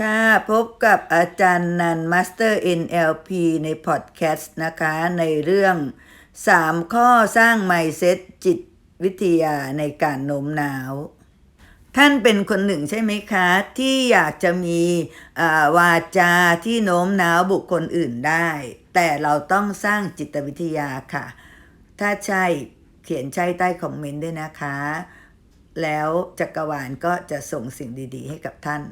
ค่ะพบกับอาจารย์นันมาสเตอร์ NLP ในพอดแคสต์นะคะ ในเรื่อง 3 ข้อสร้างไมเซ็ตจิตวิทยาในการโน้มน้าว ท่านเป็นคนหนึ่งใช่ไหมคะ ที่อยากจะมีวาจาที่โน้มน้าวบุคคลอื่นได้ แต่เราต้องสร้างจิตวิทยาค่ะ ถ้าใช่เขียนใช่ใต้คอมเมนต์ด้วยนะคะ แล้วจักรวาลก็จะส่งสิ่งดี ๆ ให้กับท่าน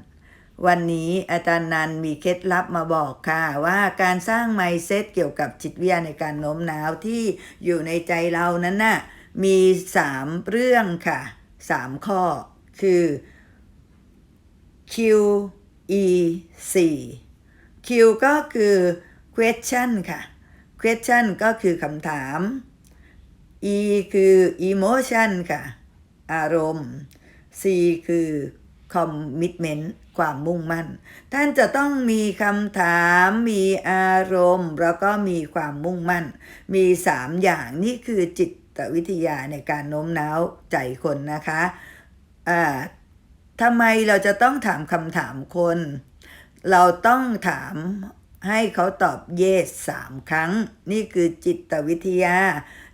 วันนี้อาจารย์นันมีเคล็ดลับมาบอกค่ะว่าการสร้างไมเซ็ตเกี่ยวกับจิตวิทยาในการโน้มน้าวที่อยู่ในใจเรานั้นน่ะมี3เรื่องค่ะ3ข้อคือ Q E C Q ก็คือ question ค่ะ question ก็คือคำถาม E คือ emotion ค่ะ อารมณ์ C คือ commitment ความมุ่งมั่น ท่านจะต้องมีคำถาม มีอารมณ์ แล้วก็มีความมุ่งมั่น มี3อย่างนี่คือจิตวิทยาในการโน้มน้าวใจคนนะคะอ่าทำไมเราจะต้องถามคำถามคน เราต้องถามให้เขาตอบ yes สามครั้ง นี่คือจิตวิทยา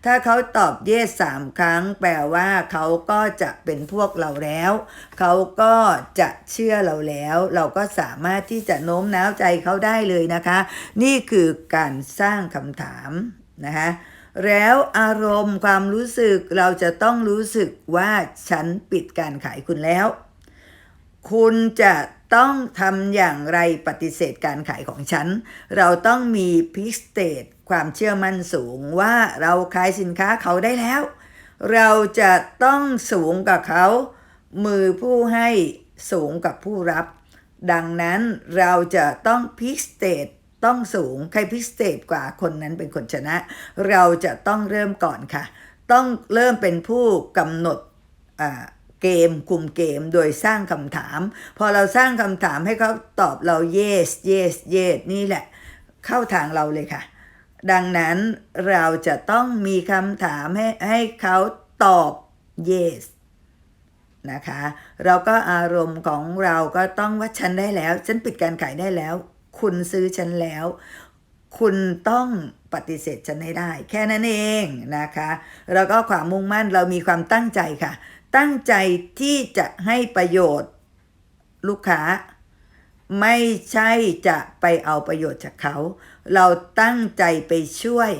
ถ้าเขาตอบ yes สามครั้ง แปลว่าเขาก็จะเป็นพวกเราแล้ว เขาก็จะเชื่อเราแล้ว เราก็สามารถที่จะโน้มน้าวใจเขาได้เลยนะคะ นี่คือการสร้างคำถามนะคะแล้วอารมณ์ความรู้สึกเราจะต้องรู้สึกว่าฉันปิดการขายคุณแล้ว คุณจะต้องทำอย่างไรปฏิเสธการขายของฉัน เราต้องมีพิสเตต ความเชื่อมั่นสูงว่าเราขายสินค้าเขาได้แล้ว เราจะต้องสูงกับเขา มือผู้ให้สูงกับผู้รับ ดังนั้นเราจะต้องพิสเตตต้องสูงใครพิสเตตกว่าคนนั้นเป็นคนชนะ เราจะต้องเริ่มก่อนค่ะ ต้องเริ่มเป็นผู้กำหนดเกมคุมเกมโดยสร้างคำถาม พอเราสร้างคำถามให้เขาตอบเรา yes yes yes นี่แหละ เข้าทางเราเลยค่ะ ดังนั้นเราจะต้องมีคำถามให้ให้เขาตอบ yes นะคะ เราก็อารมณ์ของเราก็ต้องว่าฉันได้แล้ว ฉันปิดการขายได้แล้ว คุณซื้อฉันแล้ว คุณต้องปฏิเสธฉันให้ได้ แค่นั้นเองนะคะ แล้วก็ความมุ่งมั่นเรามีความตั้งใจค่ะ ตั้งใจที่จะให้ประโยชน์ลูกค้า ไม่ใช่จะไปเอาประโยชน์จากเขา เราตั้งใจไปช่วย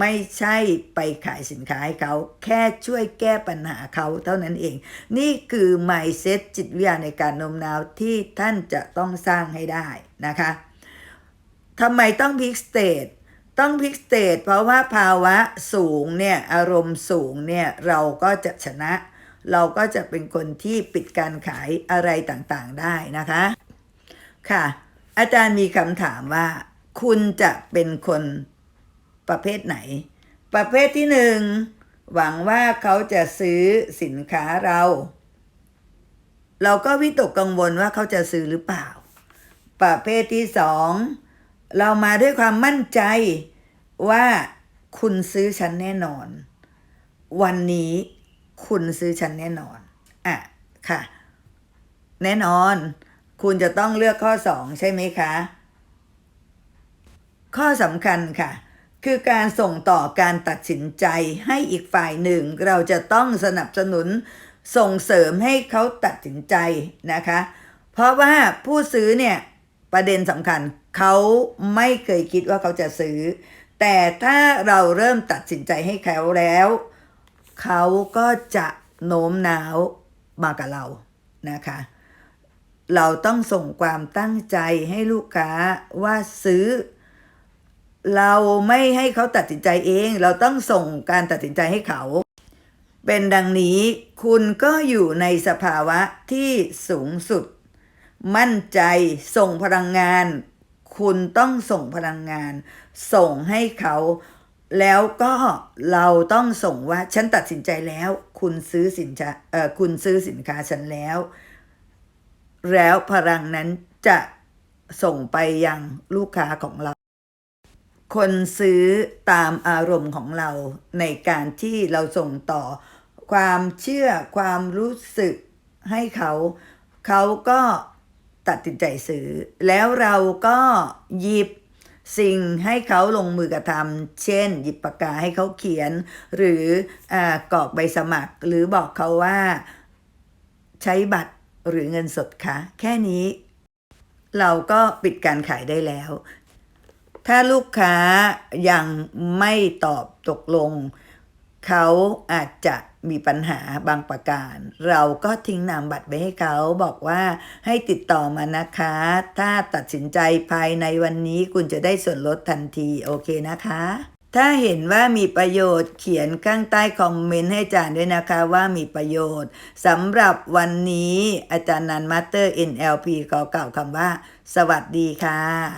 ไม่ใช่ไปขายสินค้าให้เขา แค่ช่วยแก้ปัญหาเขาเท่านั้นเอง นี่คือ mindset จิตวิทยาในการโน้มน้าวที่ท่านจะต้องสร้างให้ได้นะคะทำไมต้องพิกสเตทต้องพิกสเตทเพราะว่าภาวะสูงเนี่ย อารมณ์สูงเนี่ย เราก็จะชนะ เราก็จะเป็นคนที่ปิดการขายอะไรต่างๆได้นะคะ ค่ะ อาจารย์มีคำถามว่า คุณจะเป็นคนประเภทไหน ประเภทที่หนึ่งหวังว่าเขาจะซื้อสินค้าเรา เราก็วิตกกังวลว่าเขาจะซื้อหรือเปล่า ประเภทที่สองเรามาด้วยความมั่นใจว่าคุณซื้อฉันแน่นอน วันนี้คุณซื้อฉันแน่นอนอะค่ะ แน่นอน คุณจะต้องเลือกข้อสองใช่ไหมคะ ข้อสำคัญค่ะ คือการส่งต่อการตัดสินใจให้อีกฝ่ายหนึ่ง เราจะต้องสนับสนุนส่งเสริมให้เขาตัดสินใจนะคะ เพราะว่าผู้ซื้อเนี่ยประเด็นสำคัญเขาไม่เคยคิดว่าเขาจะซื้อ แต่ถ้าเราเริ่มตัดสินใจให้เขาแล้ว เขาก็จะโน้มน้าวมากับเรานะคะ เราต้องส่งความตั้งใจให้ลูกค้าว่าซื้อ เราไม่ให้เขาตัดสินใจเอง เราต้องส่งการตัดสินใจให้เขา เป็นดังนี้คุณก็อยู่ในสภาวะที่สูงสุด มั่นใจส่งพลังงาน คุณต้องส่งพลังงาน ส่งให้เขา แล้วก็เราต้องส่งว่าฉันตัดสินใจแล้ว คุณซื้อสินค้าเออคุณซื้อสินค้าฉันแล้ว แล้วพลังนั้นจะส่งไปยังลูกค้าของเรา คนซื้อตามอารมณ์ของเราในการที่เราส่งต่อ ความเชื่อความรู้สึกให้เขา เขาก็ตัดสินใจซื้อ แล้วเราก็หยิบสิ่งให้เขาลงมือกระทำเช่น หยิบปากกาให้เขาเขียน หรืออกรอกใบสมัคร หรือบอกเขาว่าใช้บัตร หรือเงินสดคะ แค่นี้ เราก็ปิดการขายได้แล้ว ถ้าลูกค้ายังไม่ตอบตกลง เขาอาจจะมีปัญหาบางประการ เราก็ทิ้งนามบัตรไปให้เขาบอกว่าให้ติดต่อมานะคะ ถ้าตัดสินใจภายในวันนี้คุณจะได้ส่วนลดทันที โอเคนะคะ ถ้าเห็นว่ามีประโยชน์เขียนข้างใต้คอมเมนต์ให้อาจารย์ด้วยนะคะว่ามีประโยชน์สำหรับวันนี้อาจารย์นันมาสเตอร์ NLP ขอกล่าวคำว่า สวัสดีค่ะ